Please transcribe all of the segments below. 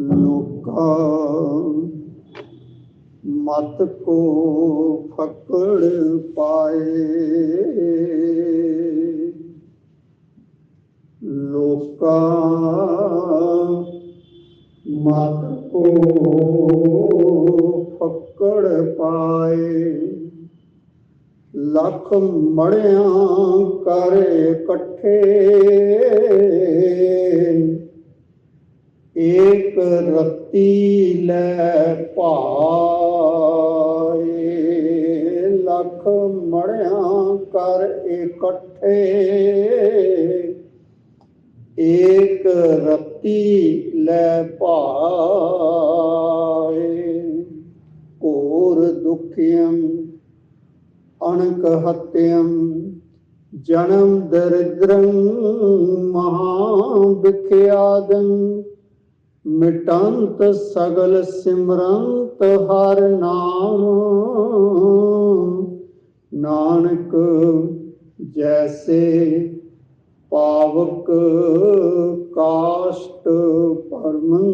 ਲੋਕਾ। ਮਤ ਕੋ ਫਕੜ ਪਾਏ। ਲੋਕਾਂ ਮਤ ਕੋ ਫਕੜ ਪਾਏ। ਲੱਖ ਮੜਿਆਂ ਕਰੇ ਇਕੱਠੇ। ਏਕ ਰਤੀ ਲੈ ਪਾਏ ਲੱਖ ਮੜਿਆਂ ਕਰ ਇਕੱਠੇ। ਏਕ ਰਤੀ ਲੈ ਭਾਏ। ਘੋਰ ਦੁਖਿਅੰ ਅਣਕ ਹਤਿਅੰ ਜਨਮ ਦਰਿਦਰੰ ਮਹਾ ਵਿਖਿਆਦੰ। ਮਿਟੰਤ ਸਗਲ ਸਿਮਰੰਤ ਹਰ ਨਾਮ। ਨਾਨਕ ਜੈਸੇ ਪਾਵਕ ਕਾਸ਼ਟ ਪਰਮੰ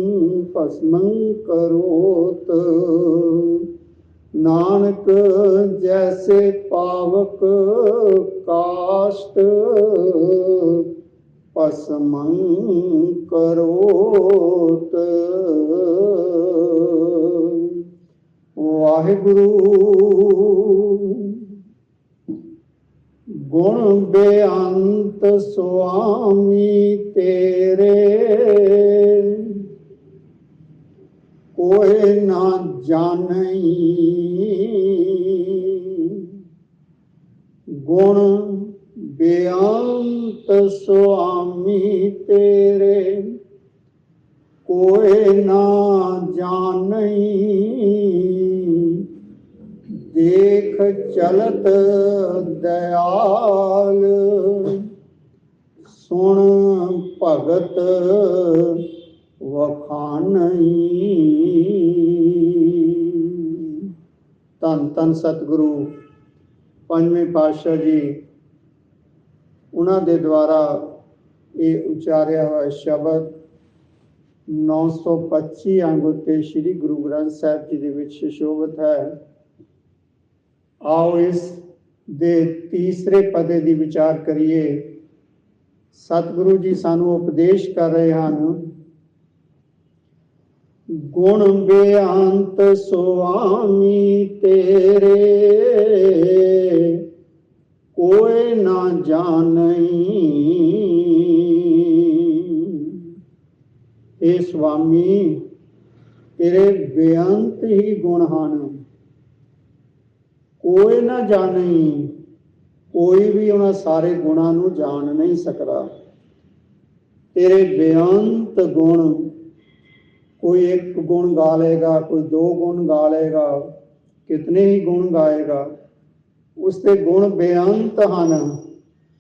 ਭਸਮੰ ਕਰੋਤ। ਨਾਨਕ ਜੈਸੇ ਪਾਵਕ ਕਾਸ਼ਟ ਭਸਮੰ ਕਰੋਤ ਵਾਹਿਗੁਰੂ ਗੁਣ ਬੇਅੰਤ ਸੁਆਮੀ ਤੇਰੇ। ਕੋਈ ਨਾ ਜਾਣਈ ਗੁਣ ਬੇਅੰਤ ਸੁਆਮੀ ਤੇਰੇ ਕੋਈ ਨਾ ਜਾਣਈ ਦੇਖ ਚਲਤ ਦਇਆਲ ਸੁਣ ਭਗਤ ਵਖਾਨਈ ਤਨ ਤਨ ਸਤਿਗੁਰੂ ਪੰਜਵੇਂ ਪਾਤਸ਼ਾਹ ਜੀ ਉਹਨਾਂ ਦੇ ਦੁਆਰਾ ਇਹ ਉਚਾਰਿਆ ਹੋਇਆ ਸ਼ਬਦ 925 ਅੰਗ ਉੱਤੇ ਸ੍ਰੀ ਗੁਰੂ ਗ੍ਰੰਥ ਸਾਹਿਬ ਜੀ ਦੇ ਵਿੱਚ ਸ਼ੋਭਤ ਹੈ। ਆਓ ਇਸ ਦੇ ਤੀਸਰੇ ਪਦੇ ਦੀ ਵਿਚਾਰ ਕਰੀਏ। ਸਤਿਗੁਰੂ ਜੀ ਸਾਨੂੰ ਉਪਦੇਸ਼ ਕਰ ਰਹੇ ਹਨ, ਗੁਣ ਬੇਅੰਤ ਸੁਆਮੀ ਤੇਰੇ ਕੋਈ ਨਾ ਜਾਣਈ। ਇਹ ਸੁਆਮੀ ਤੇਰੇ ਬੇਅੰਤ ਹੀ ਗੁਣ ਹਨ। ਕੋਈ ਨਾ ਜਾਣਈ, ਕੋਈ ਵੀ ਉਹਨਾਂ ਸਾਰੇ ਗੁਣਾਂ ਨੂੰ ਜਾਣ ਨਹੀਂ ਸਕਦਾ। ਤੇਰੇ ਬੇਅੰਤ ਗੁਣ, ਕੋਈ ਇੱਕ ਗੁਣ ਗਾ ਲੇਗਾ ਕੋਈ ਦੋ ਗੁਣ ਗਾ ਲੇਗਾ ਕਿਤਨੇ ਹੀ ਗੁਣ ਗਾਏਗਾ। ਉਸ ਦੇ ਗੁਣ ਬੇਅੰਤ ਹਨ।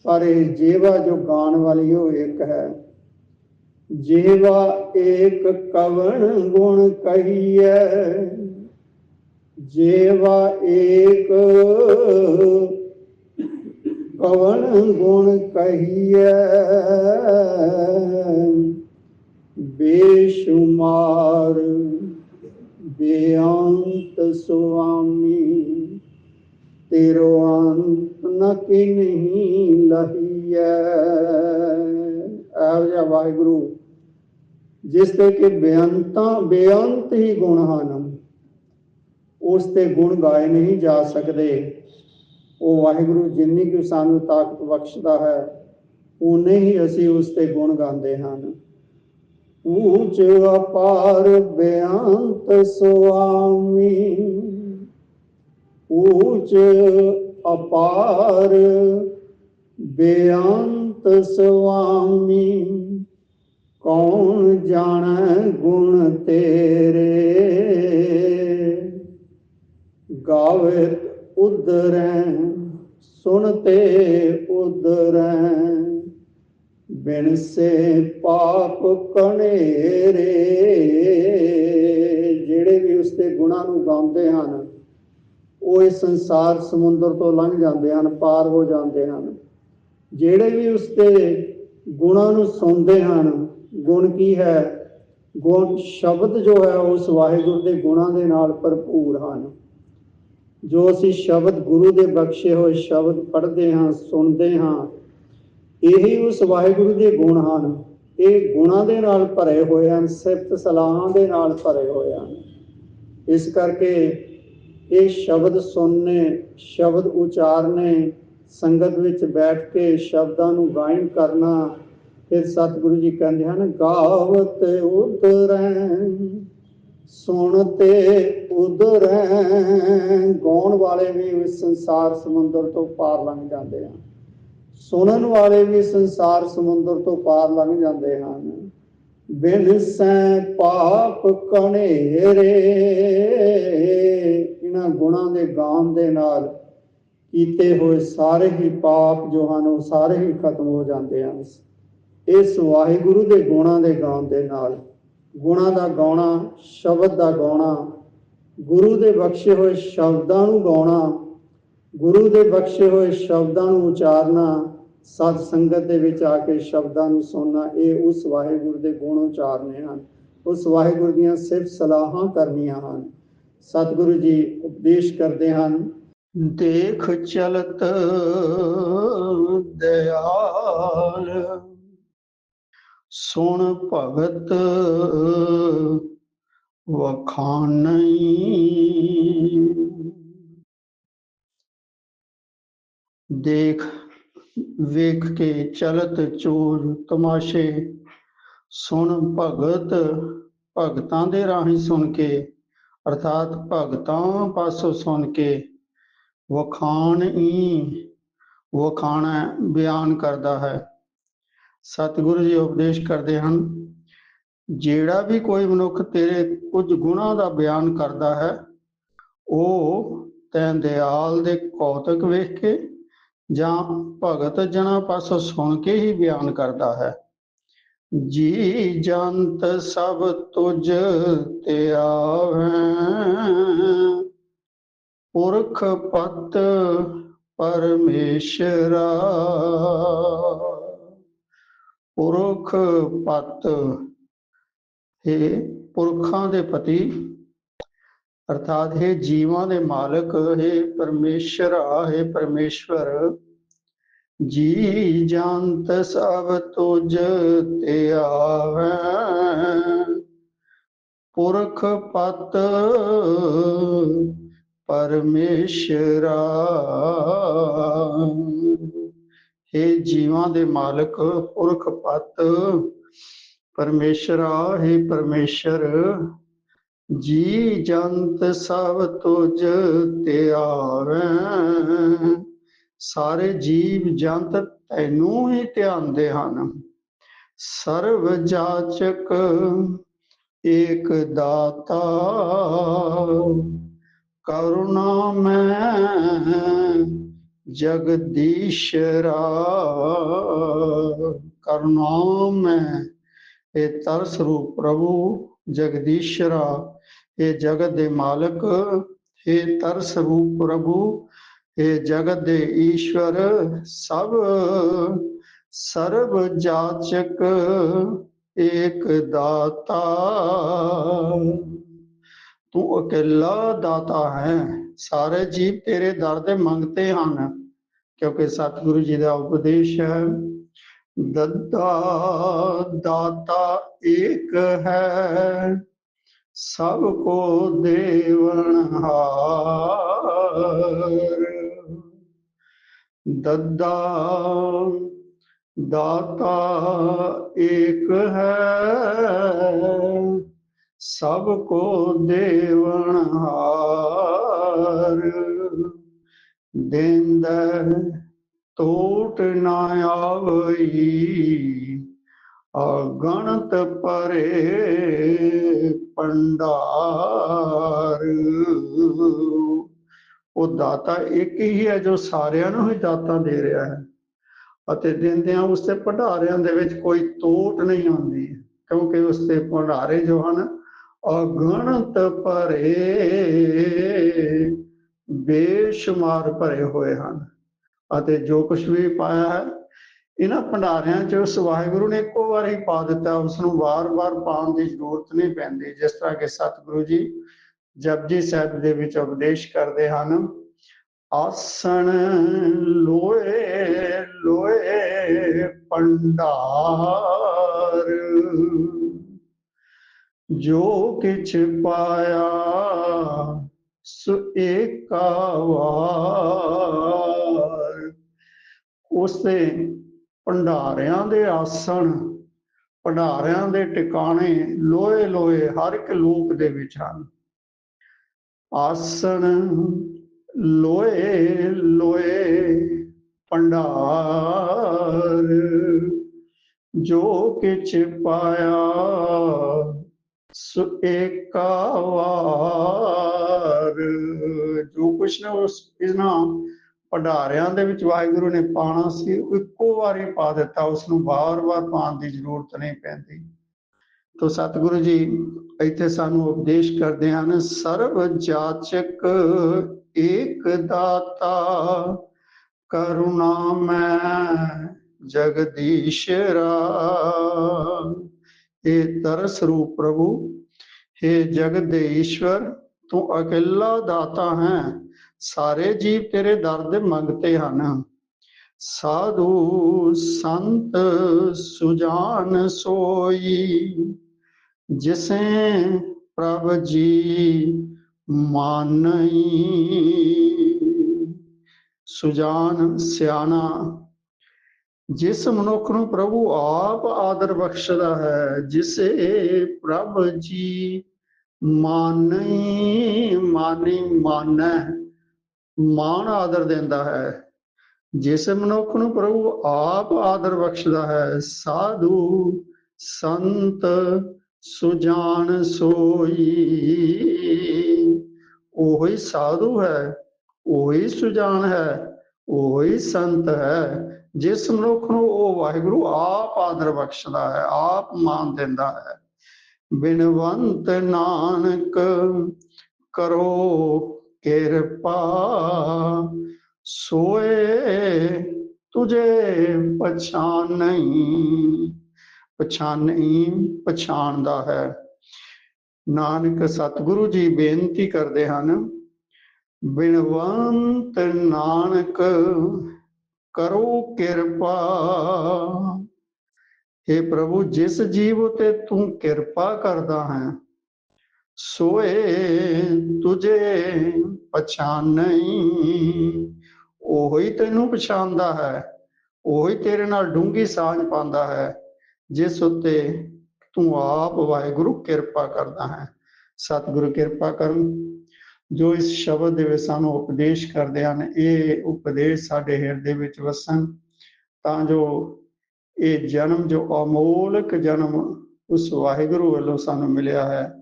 ਪਰ ਇਹ ਜੀਵਾ ਜੋ ਗਾਣ ਵਾਲੀ ਉਹ ਇੱਕ ਹੈ। ਜੀਵਾ ਏਕ ਕਵਣ ਗੁਣ ਕਹੀਐ। ਜੀਵਾ ਏਕ ਕਵਣ ਗੁਣ ਕਹੀਐ। ਬੇਸ਼ੁਮਾਰ ਬੇਅੰਤ ਸੁਆਮੀ ਤੇਰੋ ਅੰਤ ਨ ਕਿਨਹੀ ਲਹੀਐ। ਆਹ ਜਿਹਾ ਵਾਹਿਗੁਰੂ, ਜਿਸ ਤੇ ਕਿ ਬੇਅੰਤਾਂ ਬੇਅੰਤ ਹੀ ਗੁਣ ਹਨ। ਉਸ ਤੇ ਗੁਣ ਗਾਏ ਨਹੀਂ ਜਾ ਸਕਦੇ। ਉਹ ਵਾਹਿਗੁਰੂ ਜਿੰਨੀ ਕਿ ਸਾਨੂੰ ਤਾਕਤ ਬਖਸ਼ਦਾ ਹੈ ਉਨੇ ਹੀ ਅਸੀਂ ਉਸ ਤੇ ਗੁਣ ਗਾਉਂਦੇ ਹਨ। ਊਚ ਅਪਾਰ ਬੇਅੰਤ ਸੁਆਮੀ ਊਚ ਅਪਾਰ, ਬੇਅੰਤ ਸੁਆਮੀ, ਕੌਣ ਜਾਣੈ ਗੁਣ ਤੇਰੇ? ਗਾਵੇ ਉਦਰੈ ਸੁਣਤੇ ਉਦਰੈ ਬਿਨ ਸੇ ਪਾਪ ਕਣੇਰੇ ਜਿਹੜੇ ਵੀ ਉਸ ਦੇ ਗੁਣਾਂ ਨੂੰ ਗਾਉਂਦੇ ਹਨ ਉਹ ਇਸ ਸੰਸਾਰ ਸਮੁੰਦਰ ਤੋਂ ਲੰਘ ਜਾਂਦੇ ਹਨ, ਪਾਰ ਹੋ ਜਾਂਦੇ ਹਨ। ਜਿਹੜੇ ਵੀ ਉਸ ਦੇ ਗੁਣਾਂ ਨੂੰ ਸੁਣਦੇ ਹਨ, ਗੁਣ ਕੀ ਹੈ? ਗੁਣ ਸ਼ਬਦ ਜੋ ਹੈ ਉਸ ਵਾਹਿਗੁਰੂ ਦੇ ਗੁਣਾਂ ਦੇ ਨਾਲ ਭਰਪੂਰ ਹਨ। ਜੋ ਅਸੀਂ ਸ਼ਬਦ ਗੁਰੂ ਦੇ ਬਖਸ਼ੇ ਹੋਏ ਸ਼ਬਦ ਪੜ੍ਹਦੇ ਹਾਂ, ਸੁਣਦੇ ਹਾਂ, ਇਹੀ ਉਸ ਵਾਹਿਗੁਰੂ ਦੇ ਗੁਣ ਹਨ। ਇਹ ਗੁਣਾਂ ਦੇ ਨਾਲ ਭਰੇ ਹੋਏ ਹਨ, ਸਿਫਤ ਸਲਾਹਾਂ ਦੇ ਨਾਲ ਭਰੇ ਹੋਏ ਹਨ। ਇਸ ਕਰਕੇ ਇਹ ਸ਼ਬਦ ਸੁਣਨੇ, ਸ਼ਬਦ ਉਚਾਰਨੇ, ਸੰਗਤ ਵਿੱਚ ਬੈਠ ਕੇ ਸ਼ਬਦਾਂ ਨੂੰ ਗਾਇਨ ਕਰਨਾ, ਫਿਰ ਸਤਿਗੁਰੂ ਜੀ ਕਹਿੰਦੇ ਹਨ ਗਾਵਤ ਉਦਰੈ ਸੁਣਤੇ ਉਦਰੈ ਗਾਉਣ ਵਾਲੇ ਵੀ ਇਸ ਸੰਸਾਰ ਸਮੁੰਦਰ ਤੋਂ ਪਾਰ ਲੰਘ ਜਾਂਦੇ ਹਨ। ਸੁਣਨ ਵਾਲੇ ਵੀ ਸੰਸਾਰ ਸਮੁੰਦਰ ਤੋਂ ਪਾਰ ਲੰਘ ਜਾਂਦੇ ਹਨ। ਬਿਨ ਸੈ ਪਾਪ ਕਣੇਰੇ ਇਹਨਾਂ ਗੁਣਾਂ ਦੇ ਗਾਉਣ ਦੇ ਨਾਲ ਕੀਤੇ ਹੋਏ ਸਾਰੇ ਹੀ ਪਾਪ ਜੋ ਹਨ, ਉਹ ਸਾਰੇ ਹੀ ਖਤਮ ਹੋ ਜਾਂਦੇ ਹਨ। ਇਸ ਵਾਹਿਗੁਰੂ ਦੇ ਗੁਣਾਂ ਦੇ ਗਾਉਣ ਦੇ ਨਾਲ ਗੁਣਾਂ ਦਾ ਗਾਉਣਾ, ਸ਼ਬਦ ਦਾ ਗਾਉਣਾ, ਗੁਰੂ ਦੇ ਬਖਸ਼ੇ ਹੋਏ ਸ਼ਬਦਾਂ ਨੂੰ ਗਾਉਣਾ, ਗੁਰੂ ਦੇ ਬਖਸ਼ੇ ਹੋਏ ਸ਼ਬਦਾਂ ਨੂੰ ਉਚਾਰਨਾ, ਸਤ ਸੰਗਤ ਦੇ ਵਿੱਚ ਆ ਕੇ ਸ਼ਬਦਾਂ ਨੂੰ ਸੁਣਨਾ, ਇਹ ਉਸ ਵਾਹਿਗੁਰੂ ਦੇ ਗੁਣ ਉਚਾਰਨੇ ਹਨ। ਉਸ ਵਾਹਿਗੁਰੂ ਦੀਆਂ ਸਿਰਫ ਸਲਾਹਾਂ ਕਰਨੀਆਂ ਹਨ। ਸਤਿਗੁਰੂ ਜੀ ਉਪਦੇਸ਼ ਕਰਦੇ ਹਨ। ਦੇਖ ਚਲਤ ਦਇਆਲ ਸੁਣ ਭਗਤ ਵਖਾਨਈ। ਦੇਖ, ਵੇਖ ਕੇ ਚਲਤ ਚੋਰ ਤਮਾਸ਼ੇ, ਸੁਣ ਭਗਤ ਭਗਤਾਂ ਦੇ ਰਾਹੀਂ ਸੁਣ ਕੇ ਅਰਥਾਤ ਭਗਤਾਂ ਪਾਸੋਂ ਸੁਣ ਕੇ ਵਖਾਣ ਈ ਵਖਾਣਾ ਬਿਆਨ ਕਰਦਾ ਹੈ। ਸਤਿਗੁਰੂ ਜੀ ਉਪਦੇਸ਼ ਕਰਦੇ ਹਨ, ਜਿਹੜਾ ਵੀ ਕੋਈ ਮਨੁੱਖ ਤੇਰੇ ਕੁਝ ਗੁਣਾਂ ਦਾ ਬਿਆਨ ਕਰਦਾ ਹੈ, ਉਹ ਤੈਂ ਦਿਆਲ ਦੇ ਕੌਤਕ ਵੇਖ ਕੇ ਜਾਂ ਭਗਤ ਜਨਾਂ ਪਾਸੋਂ ਸੁਣ ਕੇ ਹੀ ਬਿਆਨ ਕਰਦਾ ਹੈ। ਜੀ ਜੰਤ ਸਭ ਤੁਝ ਤੇ ਆਵੈ। ਪੁਰਖ ਪਤ ਪਰਮੇਸ਼ਰਾ। ਪੁਰਖ ਪਤ ਹੈ ਪੁਰਖਾਂ ਦੇ ਪਤੀ, ਅਰਥਾਤ ਹੈ ਜੀਵਾਂ ਦੇ ਮਾਲਕ, ਹੈ ਪਰਮੇਸ਼ਰਾ, ਹੈ ਪਰਮੇਸ਼ਵਰ। ਜੀ ਜੰਤ ਸਭ ਤੁਝ ਤੇ ਆਵੈ। ਪੁਰਖ ਪਤ ਪਰਮੇਸ਼ਰਾ। ਹੈ ਜੀਵਾਂ ਦੇ ਮਾਲਕ, ਪੁਰਖ ਪਤ ਪਰਮੇਸ਼ਰਾ, ਹੈ ਪਰਮੇਸ਼ਰ। ਜੀ ਜੰਤ ਸਭ ਤੁਝ ਤੇ ਆਵੈ। ਸਾਰੇ ਜੀਵ ਜੰਤ ਤੈਨੂੰ ਹੀ ਧਿਆਨਦੇ ਹਨ। ਸਰਵ ਜਾਚਕ ਏਕ ਦਾਤਾ, ਕਰੁਣਾ ਮੈਂ ਜਗਦੀਸ਼ਰਾ ਕਰੁਣਾ ਮੈਂ ਇਹ ਤਰਸ ਰੂਪ ਪ੍ਰਭੂ ਜਗਦੀਸ਼ਰਾ ਇਹ ਜਗਤ ਦੇ ਮਾਲਕ ਇਹ ਤਰਸ ਰੂਪ ਪ੍ਰਭੂ ਇਹ ਜਗਤ ਦੇ ਈਸ਼ਵਰ ਸਭ ਸਰਬ ਜਾਚਕ ਏਕ ਦਾਤਾ। ਤੂੰ ਇਕੱਲਾ ਦਾਤਾ ਹੈ, ਸਾਰੇ ਜੀਵ ਤੇਰੇ ਦਰ ਦੇ ਮੰਗਤੇ ਹਨ, ਕਿਉਂਕਿ ਸਤਿਗੁਰੂ ਜੀ ਦਾ ਉਪਦੇਸ਼ ਹੈ, ਦੱਦਾ ਦਾਤਾ ਏਕ ਹੈ, ਸਭ ਕੋ ਦੇਵਨ ਹਾਰ। ਦੱਦਾ ਦਾਤਾ ਏਕ ਹੈ। ਸਭ ਕੋ ਦੇਵਨ ਹਾਰ। ਦੇਂਦਾ ਟੋਟ ਨਾ ਆਵਈ। ਅਗਣਤ ਪਰੇ ਪੰਡਾਰ। ਉਹ ਦਾਤਾ ਇੱਕ ਹੀ ਹੈ ਜੋ ਸਾਰਿਆਂ ਨੂੰ ਹੀ ਦਾਤਾਂ ਦੇ ਰਿਹਾ ਹੈ। ਅਤੇ ਦਿੰਦਿਆਂ ਉਸ ਤੇ ਭੰਡਾਰਿਆਂ ਦੇ ਵਿੱਚ ਕੋਈ ਤੋਟ ਨਹੀਂ ਆਉਂਦੀ, ਕਿਉਂਕਿ ਉਸ ਤੇ ਭੰਡਾਰੇ ਜੋ ਹਨ, ਅਗਣਤ ਭਰੇ, ਬੇਸ਼ੁਮਾਰ ਭਰੇ ਹੋਏ ਹਨ। ਅਤੇ ਜੋ ਕੁਝ ਵੀ ਪਾਇਆ ਹੈ, ਇਹਨਾਂ ਭੰਡਾਰਿਆਂ 'ਚ ਉਸ ਵਾਹਿਗੁਰੂ ਨੇ ਇੱਕੋ ਵਾਰ ਹੀ ਪਾ ਦਿੱਤਾ ਉਸ ਨੂੰ ਵਾਰ-ਵਾਰ ਪਾਉਣ ਦੀ ਜ਼ਰੂਰਤ ਨਹੀਂ ਪੈਂਦੀ, ਜਿਸ ਤਰ੍ਹਾਂ ਕਿ ਸਤਿਗੁਰੂ ਜੀ ਜਪਜੀ ਸਾਹਿਬ ਦੇ ਵਿੱਚ ਉਪਦੇਸ਼ ਕਰਦੇ ਹਨ, ਆਸਣ ਲੋਏ ਲੋਏ ਭੰਡਾਰ। ਜੋ ਕਿਛ ਪਾਇਆ, ਸੋ ਏਕਾ ਵਾਰ। ਉਸਦੇ ਭੰਡਾਰਿਆਂ ਦੇ ਆਸਣ, ਭੰਡਾਰਿਆਂ ਦੇ ਟਿਕਾਣੇ ਲੋਏ ਲੋਏ ਹਰ ਇੱਕ ਲੋਕ ਦੇ ਵਿੱਚ ਹਨ। ਆਸਣ ਲੋਏ ਲੋਏ ਭੰਡਾਰ ਜੋ ਕਿਛ ਪਾਇਆ, ਸੋ ਏਕਾ ਵਾਰ। ਜੋ ਕੁਛ ਨਾ, ਉਸ ਇਹਨਾਂ ਭੰਡਾਰਿਆਂ ਦੇ ਵਿੱਚ ਵਾਹਿਗੁਰੂ ਨੇ ਪਾਣਾ ਸੀ ਇੱਕੋ ਵਾਰੀ ਪਾ ਦਿੱਤਾ, ਉਸ ਨੂੰ ਵਾਰ-ਵਾਰ ਪਾਉਣ ਦੀ ਜ਼ਰੂਰਤ ਨਹੀਂ ਪੈਂਦੀ। ਤੋ ਸਤਿਗੁਰੂ ਜੀ, ਇੱਥੇ ਸਾਨੂੰ ਉਪਦੇਸ਼ ਕਰਦੇ ਹਨ, ਸਰਬ ਜਾਚਕ ਏਕ ਦਾਤਾ, ਕਰੁਣਾ ਮੈਂ ਜਗਦੀਸ਼ਰਾ ਇਹ ਤਰਸ ਰੂਪ ਪ੍ਰਭੂ हे ਜਗਦੇਸ਼ਵਰ, ਤੂੰ ਅਕੇਲਾ ਦਾਤਾ ਹੈ, ਸਾਰੇ ਜੀਵ ਤੇਰੇ ਦਰ ਦੇ ਮੰਗਤੇ ਹਨ। ਸਾਧੂ ਸੰਤ ਸੁਜਾਨ ਸੋਈ ਜਿਸੇ ਪ੍ਰਭ ਜੀ ਮਾਨਈ। ਸੁਜਾਨ ਸਿਆਣਾ, ਜਿਸ ਮਨੁੱਖ ਨੂੰ ਪ੍ਰਭੂ ਆਪ ਆਦਰ ਬਖਸ਼ਦਾ ਹੈ, ਜਿਸੇ ਪ੍ਰਭ ਜੀ ਮਾਨਈ, ਮਾਨੀ ਮਾਨੈ, ਮਾਨ ਆਦਰ ਦਿੰਦਾ ਹੈ। ਜਿਸ ਮਨੁੱਖ ਨੂੰ ਪ੍ਰਭੂ ਆਪ ਆਦਰ ਬਖਸ਼ਦਾ ਹੈ, ਸਾਧੂ ਸੰਤ ਸੁਜਾਨ ਸੋਈ। ਉਹੀ ਸਾਧੂ ਹੈ, ਉਹੀ ਸੁਜਾਨ ਹੈ, ਉਹੀ ਸੰਤ ਹੈ, ਜਿਸ ਮਨੁੱਖ ਨੂੰ ਉਹ ਵਾਹਿਗੁਰੂ ਆਪ ਆਦਰ ਬਖਸ਼ਦਾ ਹੈ, ਆਪ ਮਾਨ ਦਿੰਦਾ ਹੈ। ਬਿਨਵੰਤ ਨਾਨਕ ਕਰੋ ਕਿਰਪਾ, ਸੋਏ ਤੁਝੇ ਨਹੀਂ ਪਛਾਨਈ ਪਛਾਣਦਾ ਹੈ। ਨਾਨਕ ਸਤਿਗੁਰੂ ਜੀ ਬੇਨਤੀ ਕਰਦੇ ਹਨ, ਬਿਨਵੰਤ ਨਾਨਕ ਕਰੋ ਕਿਰਪਾ। हे ਪ੍ਰਭੂ, ਜਿਸ ਜੀਵ ਉਤੇ ਤੂੰ ਕਿਰਪਾ ਕਰਦਾ ਹੈ, ਸੋਏ ਤੁਝੇ ਪਛਾਨਈ ਉਹੀ ਤੈਨੂੰ ਪਛਾਣਦਾ ਹੈ, ਉਹੀ ਤੇਰੇ ਨਾਲ ਡੂੰਗੀ ਸਾਂਝ ਪਾਉਂਦਾ ਹੈ। ਜਿਸ ਉਤੇ ਤੂੰ ਆਪ ਵਾਹਿਗੁਰੂ ਕਿਰਪਾ ਕਰਦਾ ਹੈ। ਸਤਿਗੁਰੂ ਕਿਰਪਾ ਕਰਨ। ਜੋ ਇਸ ਸ਼ਬਦ ਦੇ ਵਿੱਚ ਸਾਨੂੰ ਉਪਦੇਸ਼ ਕਰਦੇ ਹਨ, ਇਹ ਉਪਦੇਸ਼ ਸਾਡੇ ਹਿਰਦੇ ਵਿੱਚ ਵਸਣ, ਤਾਂ ਜੋ ਇਹ ਜਨਮ, ਜੋ ਅਮੋਲਕ ਜਨਮ ਉਸ ਵਾਹਿਗੁਰੂ ਵੱਲੋਂ ਸਾਨੂੰ ਮਿਲਿਆ ਹੈ,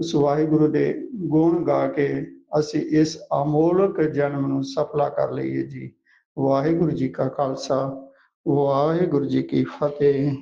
ਉਸ ਵਾਹਿਗੁਰੂ ਦੇ ਗੁਣ ਗਾ ਕੇ ਅਸੀਂ ਇਸ ਅਮੋਲਕ ਜਨਮ ਨੂੰ ਸਫਲਾ ਕਰ ਲਈਏ ਜੀ। ਵਾਹਿਗੁਰੂ ਜੀ ਕਾ ਖਾਲਸਾ, ਵਾਹਿਗੁਰੂ ਜੀ ਕੀ ਫਤਿਹ।